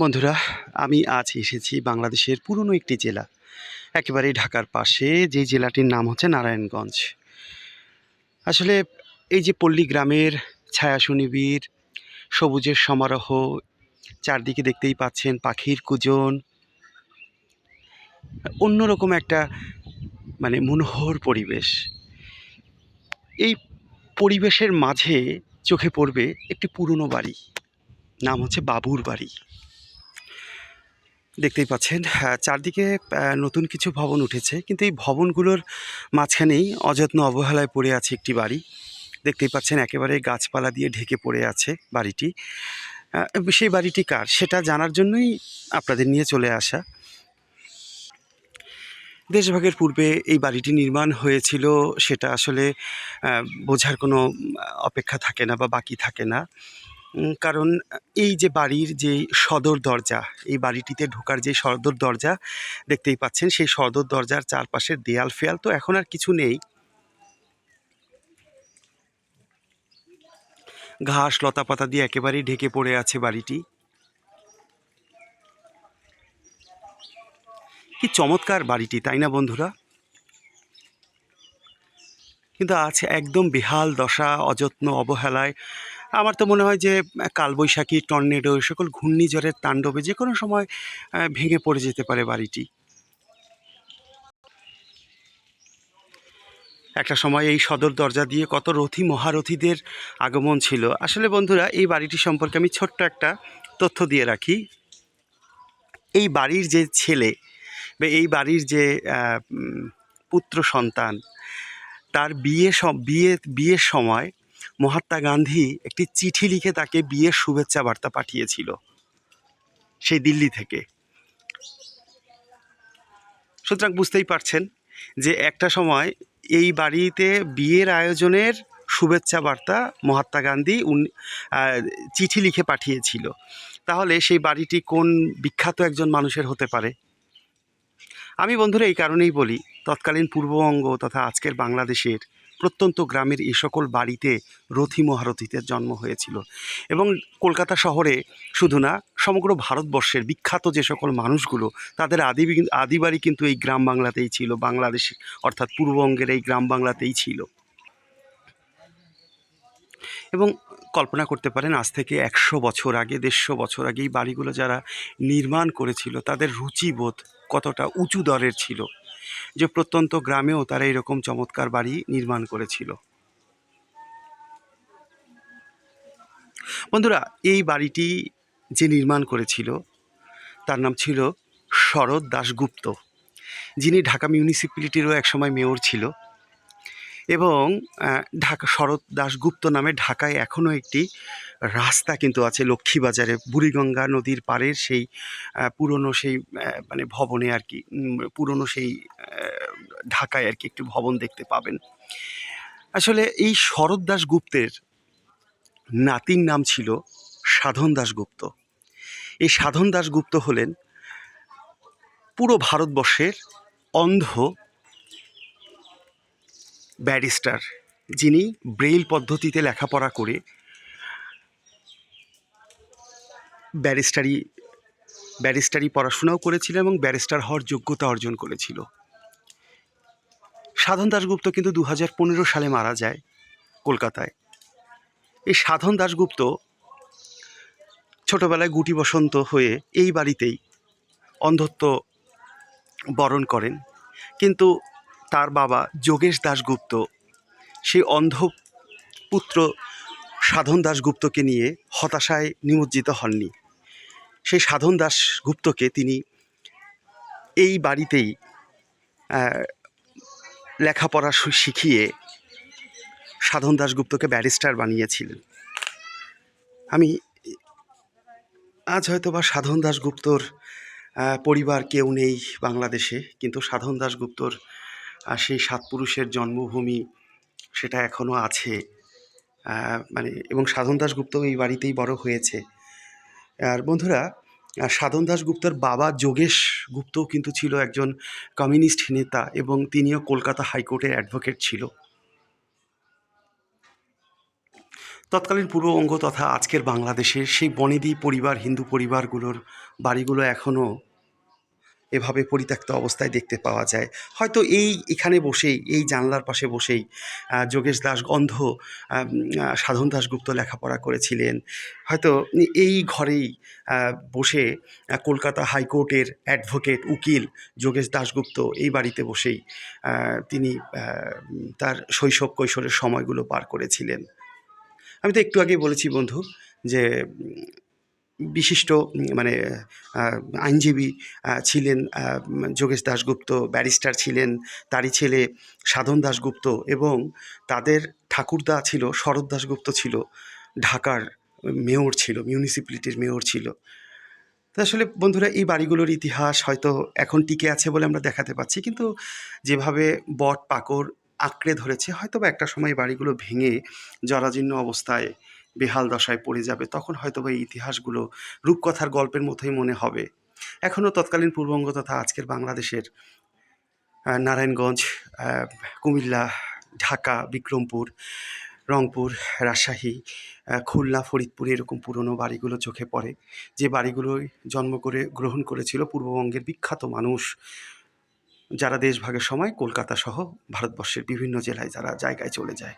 বন্ধুরা, আমি আজ এসেছি বাংলাদেশের পুরনো একটি জেলা। একেবারেই ঢাকার পাশে, যে জেলাটির নাম হচ্ছে নারায়ণগঞ্জ। আসলে এই যে পল্লী গ্রামের ছায়া সুনিবিড় সবুজের সমারোহ, চারদিকে দেখতেই পাচ্ছেন পাখির কুজন, অন্যরকম একটা মানে মনোহর পরিবেশ। এই পরিবেশের মাঝে চোখে পড়বে একটি পুরনো বাড়ি, নাম হচ্ছে বাবুর বাড়ি। দেখতেই পাচ্ছেন। চারদিকে নতুন কিছু ভবন উঠেছে। কিন্তু এই ভবনগুলোর মাঝখানেই অযত্ন অবহেলায় পড়ে আছে একটি বাড়ি। দেখতেই পাচ্ছেন একেবারে গাছপালা দিয়ে ঢেকে পড়ে আছে বাড়িটি। সেই বাড়িটি কার? সেটা জানার জন্যই আপনাদের নিয়ে চলে আসা। দেশভাগের পূর্বে এই বাড়িটি নির্মাণ হয়েছিল, সেটা আসলে বোঝার কোনো অপেক্ষা থাকে না বা বাকি থাকে না। কারণ, এই যে বাড়ির যে সদর দরজা, এই বাড়িটিতে ঢোকার যে সদর দরজা দেখতেই পাচ্ছেন, সেই সদর দরজার চারপাশের দেয়াল ফেয়াল তো এখন আর কিছু নেই। ঘাস লতা পাতা দিয়ে একেবারেই ঢেকে পড়ে আছে বাড়িটি। কি চমৎকার বাড়িটি, তাই না বন্ধুরা? কিন্তু আছে একদম বেহাল দশা, অযত্ন, অবহেলায় আমার তো মনে হয় যে, কালবৈশাখী, টর্নেডো সকল ঘূর্ণিঝড়ের তাণ্ডবে যে কোনো সময় ভেঙে পড়ে যেতে পারে বাড়িটি। একটা সময় এই সদর দরজা দিয়ে কত রথী মহারথীদের আগমন ছিল। আসলে বন্ধুরা, এই বাড়িটি সম্পর্কে আমি ছোট্ট একটা তথ্য দিয়ে রাখি। এই বাড়ির যে ছেলে বা এই বাড়ির যে পুত্র সন্তান, তার বিয়ে বিয়ে, বিয়ের সময় মহাত্মা গান্ধী একটি চিঠি লিখে তাকে বিয়ের শুভেচ্ছা বার্তা পাঠিয়েছিল, সেই দিল্লি থেকে। সুতরাং বুঝতেই পারছেন যে একটা সময় এই বাড়িতে বিয়ের আয়োজনের শুভেচ্ছা বার্তা মহাত্মা গান্ধী চিঠি লিখে পাঠিয়েছিল। তাহলে সেই বাড়িটি কোন বিখ্যাত একজন মানুষের হতে পারে? আমি বন্ধুরা এই কারণেই বলি, তৎকালীন পূর্ববঙ্গ তথা আজকের বাংলাদেশের প্রত্যন্ত গ্রামের এই সকল বাড়িতে রথী মহারথীদের জন্ম হয়েছিল। এবং কলকাতা শহরে শুধু না, সমগ্র ভারতবর্ষের বিখ্যাত যে সকল মানুষগুলো, তাদের আদি আদি বাড়ি কিন্তু এই গ্রাম বাংলাতেই ছিল, বাংলাদেশ অর্থাৎ পূর্ববঙ্গের এই গ্রাম বাংলাতেই ছিল। এবং কল্পনা করতে পারেন, আজ থেকে একশো বছর আগে, দেড়শো বছর আগে এই বাড়িগুলো যারা নির্মাণ করেছিল, তাদের রুচিবোধ কতটা উঁচু দরের ছিল। যে প্রত্যন্ত গ্রামেও তারা এরকম চমৎকার বাড়ি নির্মাণ করেছিল। বন্ধুরা, এই বাড়িটি যে নির্মাণ করেছিল, তার নাম ছিল শরৎ দাশগুপ্ত। যিনি ঢাকা মিউনিসিপ্যালিটিরও একসময় মেয়র ছিল। এবং ঢাকা, শরৎ দাশগুপ্ত নামে ঢাকায় এখনও একটি রাস্তা কিন্তু আছে লক্ষ্মীবাজারে। বুড়িগঙ্গা নদীর পাড়ের সেই পুরনো সেই মানে ভবনে আর কি পুরনো সেই ঢাকায় আর কি একটি ভবন দেখতে পাবেন। আসলে এই শরৎ দাশগুপ্তের নাতির নাম ছিল সাধন দাশগুপ্ত। এই সাধন দাশগুপ্ত হলেন পুরো ভারতবর্ষের অন্ধ ব্যারিস্টার, যিনি ব্রেইল পদ্ধতিতে লেখাপড়া করে ব্যারিস্টারি ব্যারিস্টারি পড়াশোনাও করেছিল এবং ব্যারিস্টার হওয়ার যোগ্যতা অর্জন করেছিল। সাধন দাশগুপ্ত কিন্তু দু হাজার পনেরো সালে মারা যায় কলকাতায়। এই সাধন দাশগুপ্ত ছোটবেলায় গুটি বসন্ত হয়ে এই বাড়িতেই অন্ধত্ব বরণ করেন। কিন্তু তার বাবা যোগেশ দাশগুপ্ত। সেই অন্ধ পুত্র সাধন দাশগুপ্তকে নিয়ে হতাশায় নিমজ্জিত হননি। সেই সাধন দাশগুপ্তকে তিনি এই বাড়িতেই লেখাপড়া শিখিয়ে সাধন দাশগুপ্তকে ব্যারিস্টার বানিয়েছিলেন। আমি আজ হয়তো বা সাধন দাশগুপ্তর পরিবার কেউ নেই বাংলাদেশে, কিন্তু সাধন দাশগুপ্তর আহ, সেই সাত পুরুষের জন্মভূমি সেটা এখনও আছে। মানে এবং সাধন দাশগুপ্ত এই বাড়িতেই বড় হয়েছে। আর বন্ধুরা সাধন দাশগুপ্তর বাবা যোগেশ গুপ্তও কিন্তু ছিল একজন কমিউনিস্ট নেতা এবং তিনিও কলকাতা হাইকোর্টের অ্যাডভোকেট ছিল। তৎকালীন পূর্ববঙ্গ তথা আজকের বাংলাদেশের সেই বনেদি পরিবার হিন্দু পরিবারগুলোর বাড়িগুলো এখনও এভাবে পরিত্যক্ত অবস্থায় দেখতে পাওয়া যায়। হয়তো এই এখানে বসেই এই জানলার পাশে বসেই যোগেশ দাস আহ, সাধন দাশগুপ্ত লেখাপড়া করেছিলেন। হয়তো এই ঘরেই বসে কলকাতা হাইকোর্টের অ্যাডভোকেট উকিল যোগেশ দাশগুপ্ত এই বাড়িতে বসেই তিনি তার শৈশব কৈশোরের সময়গুলো পার করেছিলেন। আমি তো একটু আগেই বলেছি বন্ধু যে বিশিষ্ট মানে আইনজীবী ছিলেন যোগেশ দাশগুপ্ত, ব্যারিস্টার ছিলেন, তারই ছেলে সাধন দাশগুপ্ত এবং তাদের ঠাকুরদা ছিল, শরৎ দাশগুপ্ত ছিল, ঢাকার মেয়র ছিল, মিউনিসিপ্যালিটির মেয়র ছিল। তো আসলে বন্ধুরা, এই বাড়িগুলোর ইতিহাস হয়তো এখন টিকে আছে বলে আমরা দেখাতে পাচ্ছি, কিন্তু যেভাবে বট পাকড় আঁকড়ে ধরেছে হয়তো বা একটা সময় বাড়িগুলো ভেঙে জরাজীর্ণ অবস্থায় বেহাল দশায় পড়ে যাবে, তখন হয়তো বা এই ইতিহাসগুলো রূপকথার গল্পের মতোই মনে হবে। এখনও তৎকালীন পূর্ববঙ্গ তথা আজকের বাংলাদেশের নারায়ণগঞ্জ কুমিল্লা, ঢাকা, বিক্রমপুর, রংপুর, রাজশাহী খুলনা, ফরিদপুর এরকম পুরনো বাড়িগুলো চোখে পড়ে। যে বাড়িগুলোয় জন্ম করে, গ্রহণ করেছিল পূর্ববঙ্গের বিখ্যাত মানুষ, যারা দেশভাগের সময় কলকাতা সহ ভারতবর্ষের বিভিন্ন জেলায় যারা জায়গায় চলে যায়।